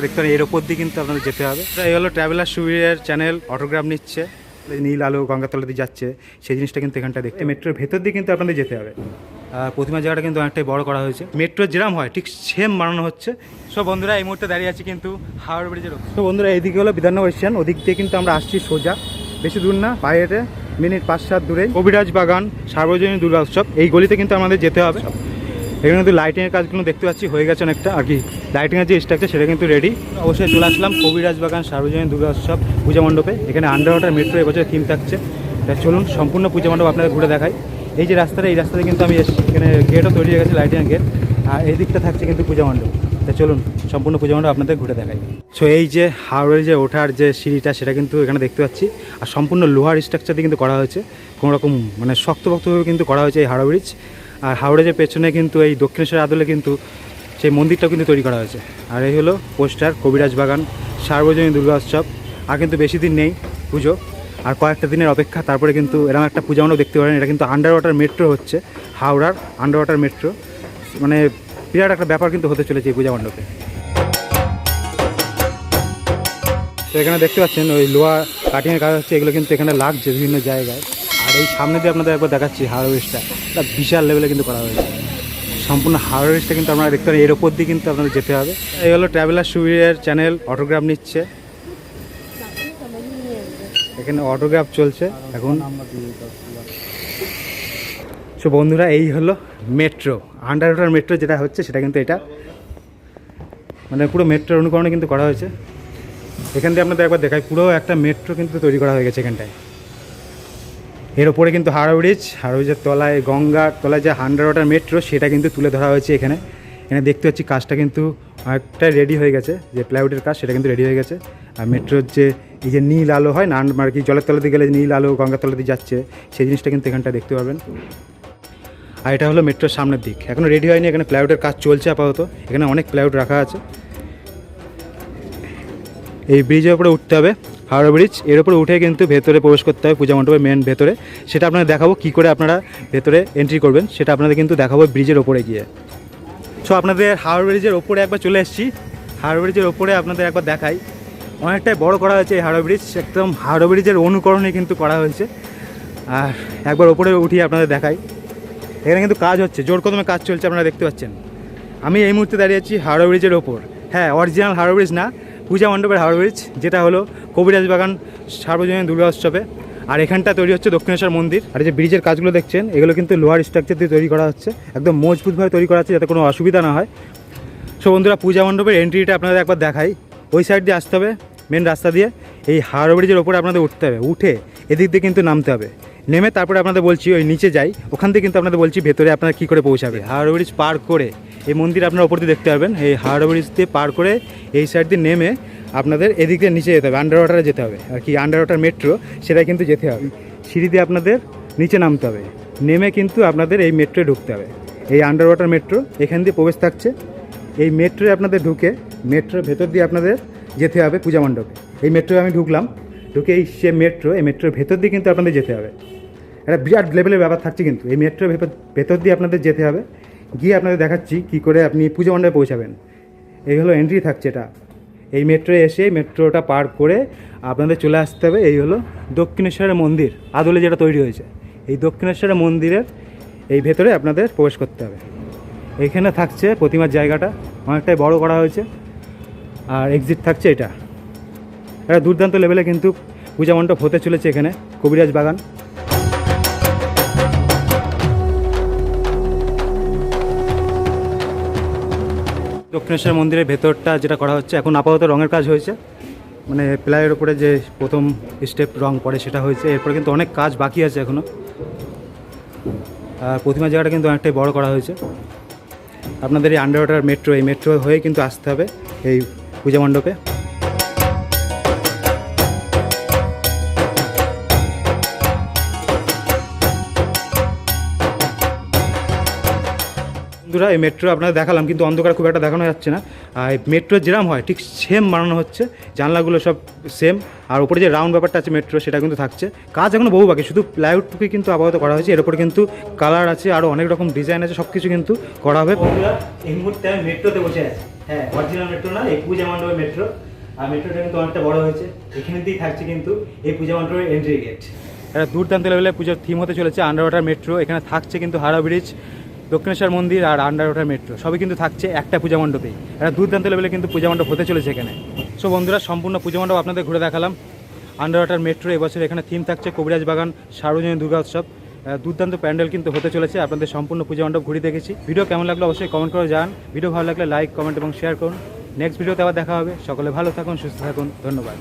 আর দেখতে পারেন এর ওপর দিয়ে কিন্তু আপনাদের যেতে হবে। এই হলো ট্রাভেলার সুবিধের চ্যানেল অটোগ্রাফ নিচ্ছে নীল আলো গঙ্গাতলা দিয়ে যাচ্ছে সেই জিনিসটা কিন্তু এখানটা দেখতে। মেট্রোর ভেতর দিয়ে কিন্তু আপনাদের যেতে হবে। প্রতিমা জায়গাটা কিন্তু অনেকটাই বড় করা হয়েছে। মেট্রো যেরাম হয় ঠিক সেম বানানো হচ্ছে। সব বন্ধুরা এই মুহূর্তে দাঁড়িয়ে আছি কিন্তু হাওড়া ব্রিজের তো বন্ধুরা এইদিকে হলো বিধাননগর স্টেশন ওদিক দিয়ে কিন্তু আমরা আসছি সোজা। বেশি দূর না বাইরে মিনিট পাঁচ সাত দূরে। কবিরাজ বাগান সার্বজনীন দুর্গা উৎসব এই গলিতে কিন্তু আমাদের যেতে হবে। এখানে কিন্তু লাইটিংয়ের কাজগুলো দেখতে পাচ্ছি, হয়ে গেছে অনেকটা, আর কি লাইটিংয়ের যে স্ট্রাকচার সেটা কিন্তু রেডি অবশ্যই চলে আসলাম কবিরাজ বাগান সার্বজনীন দুর্গা উৎসব পূজা মণ্ডপে, এখানে আন্ডার ওয়াটার মেট্রো এবছর থিম থাকছে। চলুন, সম্পূর্ণ পূজা মণ্ডপ আপনাদের ঘুরে দেখাই। এই যে রাস্তাটা, এই রাস্তাতে কিন্তু আমি এসেছি। এখানে গেটও তৈরি হয়ে গেছে লাইটিং গেট আর এই দিকটা থাকছে কিন্তু পূজা মণ্ডপ। তা চলুন, সম্পূর্ণ পূজা মণ্ডপ আপনাদের ঘুরে দেখাই। সো এই যে হাওড়ের যে ওঠার যে সিঁড়িটা, সেটা কিন্তু এখানে দেখতে পাচ্ছি। আর সম্পূর্ণ লোহার স্ট্রাকচার দিয়ে কিন্তু করা হয়েছে। কোনোরকম মানে শক্তপোক্তভাবে কিন্তু করা হয়েছে এই হাওড়া ব্রিজ আর হাওড়া যে পেছনে কিন্তু এই দক্ষিণেশ্বর আদলে কিন্তু সেই মন্দিরটাও কিন্তু তৈরি করা হয়েছে। আর এই হলো পোস্টার, কবিরাজ বাগান, সার্বজনীন দুর্গা উৎসব আর কিন্তু বেশি দিন নেই পুজো, আর কয়েকটা দিনের অপেক্ষা। তারপরে কিন্তু এরকম একটা পূজা মণ্ডপ দেখতে পারেন। এটা কিন্তু আন্ডার ওয়াটার মেট্রো হচ্ছে, হাওড়ার আন্ডার ওয়াটার মেট্রো মানে বিরাট একটা ব্যাপার কিন্তু হতে চলেছে এই পূজা মণ্ডপে। তো এখানে দেখতে পাচ্ছেন ওই লোহা কাটিংয়ের কাজ হচ্ছে। এগুলো কিন্তু এখানে লাগছে বিভিন্ন জায়গায়। আর এই সামনে দিয়ে আপনাদের একবার দেখাচ্ছি হারভেস্টটা এটা বিশাল লেভেলে কিন্তু করা হয়েছে। সম্পূর্ণ হারভেস্টটা কিন্তু আপনারা দেখতে পারেন এর ওপর দিয়ে কিন্তু আপনাদের যেতে হবে। এই হলো ট্রাভেলার সুবিধার চ্যানেল অটোগ্রাফ নিচ্ছে। এখানে অটোগ্রাফ চলছে। এখন সো বন্ধুরা, এই হলো মেট্রো আন্ডার ওয়াটার মেট্রো যেটা হচ্ছে, সেটা কিন্তু এটা। মানে পুরো মেট্রোর অনুকরণে কিন্তু করা হয়েছে। এখান থেকে আপনাদের একবার দেখাই। পুরো একটা মেট্রো কিন্তু তৈরি করা হয়ে গেছে এখানটায়। এর ওপরে কিন্তু হাওড়া ব্রিজ, হাওড়া ব্রিজের তলায় গঙ্গার তলায় যে আন্ডার ওয়াটার মেট্রো, সেটা কিন্তু তুলে ধরা হয়েছে এখানে। এখানে দেখতে পাচ্ছি কাজটা কিন্তু অনেকটা রেডি হয়ে গেছে, যে প্লাইউডের কাজ, সেটা কিন্তু রেডি হয়ে গেছে। আর মেট্রোর যে, এই যে নীল আলো হয় না আর কি জলের তলাতে গেলে নীল আলো গঙ্গার তলাতে যাচ্ছে, সেই জিনিসটা কিন্তু এখানটা দেখতে পাবেন আর এটা হলো মেট্রোর সামনের দিক। এখনও রেডি হয়নি, এখানে প্লাইউডের কাজ চলছে আপাতত। এখানে অনেক প্লাইউড রাখা আছে। এই ব্রিজের উপরে উঠতে হবে। হাওড়া ব্রিজ, এর উপরে উঠে কিন্তু ভেতরে প্রবেশ করতে হবে পূজা মণ্ডপের মেন ভেতরে। সেটা আপনারা দেখাবো কী করে আপনারা ভেতরে এন্ট্রি করবেন, সেটা আপনাদের কিন্তু দেখাবো ব্রিজের ওপরে গিয়ে। সো আপনাদের হাওড়া ব্রিজের ওপরে একবার চলে এসেছি। হাওড়া ব্রিজের ওপরে আপনাদের একবার দেখাই। অনেকটাই বড় করা হয়েছে এই হাওড়া ব্রিজ, একদম হাওড়া ব্রিজের অনুকরণে কিন্তু করা হয়েছে। আর একবার ওপরে উঠিয়ে আপনাদের দেখাই। এখানে কিন্তু কাজ হচ্ছে, জোর কদমে কাজ চলছে আপনারা দেখতে পাচ্ছেন। আমি এই মুহূর্তে দাঁড়িয়ে আছি হাওড়া ব্রিজের ওপর। হ্যাঁ অরিজিনাল হাওড়া ব্রিজ না পূজা মণ্ডপের হাওড়া ব্রিজ, যেটা হলো কবিরাজ বাগান সার্বজনীন দুর্গা উৎসবে। আর এখানটা তৈরি হচ্ছে দক্ষিণেশ্বর মন্দির। আর এই যে ব্রিজের কাজগুলো দেখছেন, এগুলো কিন্তু লোহার স্ট্রাকচার দিয়ে তৈরি করা হচ্ছে। একদম মজবুতভাবে তৈরি করা হচ্ছে যাতে কোনো অসুবিধা না হয়। সো বন্ধুরা, পূজা মণ্ডপের এন্ট্রিটা আপনাদের একবার দেখাই। ওই সাইড দিয়ে আসতে হবে মেন রাস্তা দিয়ে। এই হাওড়া ব্রিজের ওপরে আপনাদের উঠতে হবে। উঠে এদিক দিয়ে কিন্তু নামতে হবে। নেমে তারপরে আপনাদের বলছি, ওই নিচে যাই। ওখান থেকে কিন্তু আপনাদের বলছি, ভেতরে আপনারা কী করে পৌঁছাবে? হাওড়া ব্রিজ পার করে এই মন্দির আপনার ওপর দিয়ে দেখতে পারবেন এই হাওড়া ব্রিজ দিয়ে পার করে এই সাইড দিয়ে নেমে আপনাদের এদিক নিচে যেতে হবে আন্ডার ওয়াটারে যেতে হবে। আর কি আন্ডার ওয়াটার মেট্রো সেটা কিন্তু যেতে হবে। সিঁড়ি দিয়ে আপনাদের নিচে নামতে হবে। নেমে কিন্তু আপনাদের এই মেট্রোয় ঢুকতে হবে। এই আন্ডার ওয়াটার মেট্রো এখান দিয়ে প্রবেশ থাকছে। এই মেট্রোয় আপনাদের ঢুকে মেট্রোর ভেতর দিয়ে আপনাদের যেতে হবে পূজা মণ্ডপে। এই মেট্রোয় আমি ঢুকলাম, ঢুকে এই সে মেট্রো এই মেট্রোর ভেতর দিয়ে কিন্তু আপনাদের যেতে হবে। একটা বিরাট লেভেলের ব্যাপার থাকছে কিন্তু। এই মেট্রোর ভেতর দিয়ে আপনাদের যেতে হবে। গিয়ে আপনাদের দেখাচ্ছি কী করে আপনি পুজো মণ্ডপে পৌঁছাবেন। এই হলো এন্ট্রি থাকছে এটা। এই মেট্রো এসে মেট্রোটা পার করে আপনাদের চলে আসতে হবে, এই হলো দক্ষিণেশ্বরের মন্দির, আদলে যেটা তৈরি হয়েছে। এই দক্ষিণেশ্বরের মন্দিরের এই ভেতরে আপনাদের প্রবেশ করতে হবে। এইখানে থাকছে প্রতিমার জায়গাটা, অনেকটাই বড় করা হয়েছে। আর এক্সিট থাকছে এটা। এটা দুর্দান্ত লেভেলে কিন্তু পূজা মণ্ডপ হতে চলেছে এখানে, কবিরাজ বাগান। দক্ষিণেশ্বর মন্দিরের ভেতরটা যেটা করা হচ্ছে, এখন আপাতত রঙের কাজ হয়েছে। মানে প্লাইয়ের উপরে যে প্রথম স্টেপ রং পড়ে সেটা হয়েছে। এরপরে কিন্তু অনেক কাজ বাকি আছে এখনও আর প্রতিমা জায়গাটা কিন্তু অনেকটাই বড় করা হয়েছে। আপনাদের এই আন্ডার ওয়াটার মেট্রো এই মেট্রো হয়ে কিন্তু আসতে হবে এই পূজা মণ্ডপে। বন্ধুরা এই মেট্রো আপনাদের দেখালাম কিন্তু অন্ধকার খুব একটা দেখানো যাচ্ছে না। আর মেট্রো যেরাম হয় ঠিক সেম বানানো হচ্ছে। জানলাগুলো সব সেম আর উপরে যে রাউন্ড ব্যাপারটা আছে মেট্রো সেটা কিন্তু থাকছে। কাজ এখনও বহু বাকি শুধু প্লাইউডটুকুই কিন্তু আপাতত করা হয়েছে। এর উপরে কিন্তু কালার আছে আরও অনেক রকম ডিজাইন আছে সব কিছু কিন্তু করা হবে। এই মুহূর্তে আমি মেট্রোতে বসে আছি। হ্যাঁ অরিজিনাল মেট্রো না এই পূজা মণ্ডপের মেট্রো আর মেট্রোটা কিন্তু অনেকটা বড় হয়েছে। এখানে দিয়েই থাকছে কিন্তু এই পূজা মণ্ডপের এন্ট্রি গেট এটা দুর্দান্ত লেভেলে পুজোর থিম হতে চলেছে আন্ডার ওয়াটার মেট্রো এখানে থাকছে কিন্তু হাওড়া ব্রিজ দক্ষিণেশ্বর মন্দির আর আন্ডার ওয়াটার মেট্রো, সবই কিন্তু থাকছে একটা পূজা মণ্ডপেই। এটা দুর্দান্ত লেভেলে কিন্তু পূজা মণ্ডপ হতে চলেছে এখানে। সো বন্ধুরা, সম্পূর্ণ পূজা মণ্ডপ আপনাদের ঘুরে দেখালাম। আন্ডার ওয়াটার মেট্রো, এবছর এখানে থিম থাকছে কবিরাজ বাগান, সার্বজনীন দুর্গা উৎসব। দুর্দান্ত প্যান্ডেল কিন্তু হতে চলেছে, আপনাদের সম্পূর্ণ পূজা মণ্ডপ ঘুরে দেখেছি। ভিডিও কেমন লাগল অবশ্যই কমেন্ট করে জানান। ভিডিও ভালো লাগলে লাইক কমেন্ট এবং শেয়ার করুন। নেক্সট ভিডিওতে আবার দেখা হবে। সকলে ভালো থাকুন, সুস্থ থাকুন, ধন্যবাদ।